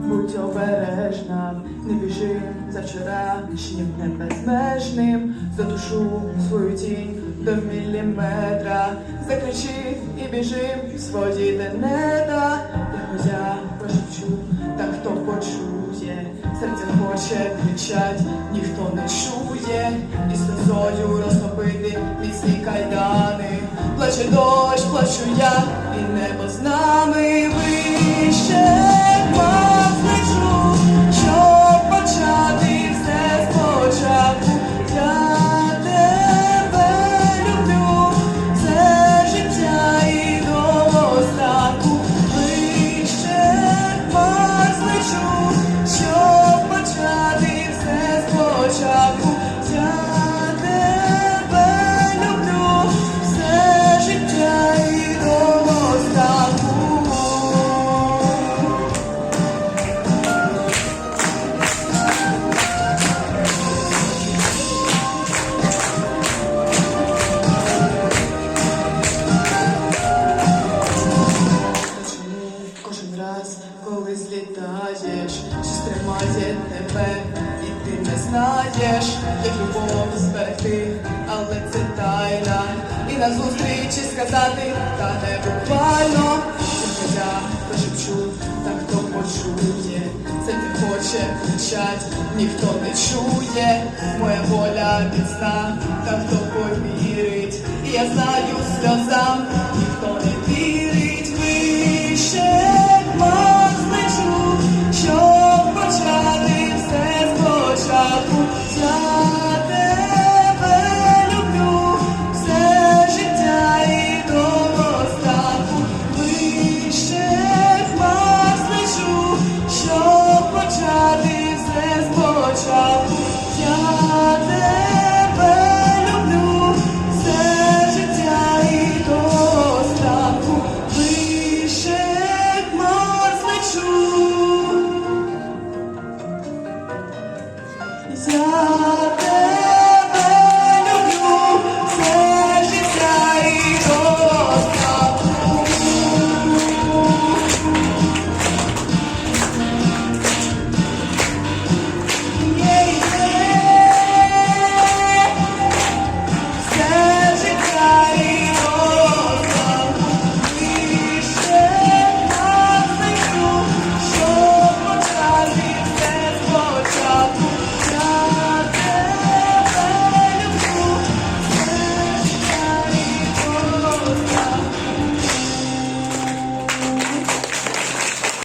будь обережна, не біжи за вчорашнім небезпечним, за душу свою тінь до міліметра, закричи і біжи свої денета, Його я пошепчу, та хто почує, серце хоче кричать, ніхто не чує, і сльозою розтопити міцні кайдани, плаче дощ, плачу я, і небо з нами вище. Знаєш, як любов зберегти, але це тайна. І на зустрічі сказати, та не буквально, тільки я пошепчу, та хто почує, це ти хоче кричать, ніхто не чує, моя воля міцна, та хто повірить, і я знаю сльозам, знайшов. Я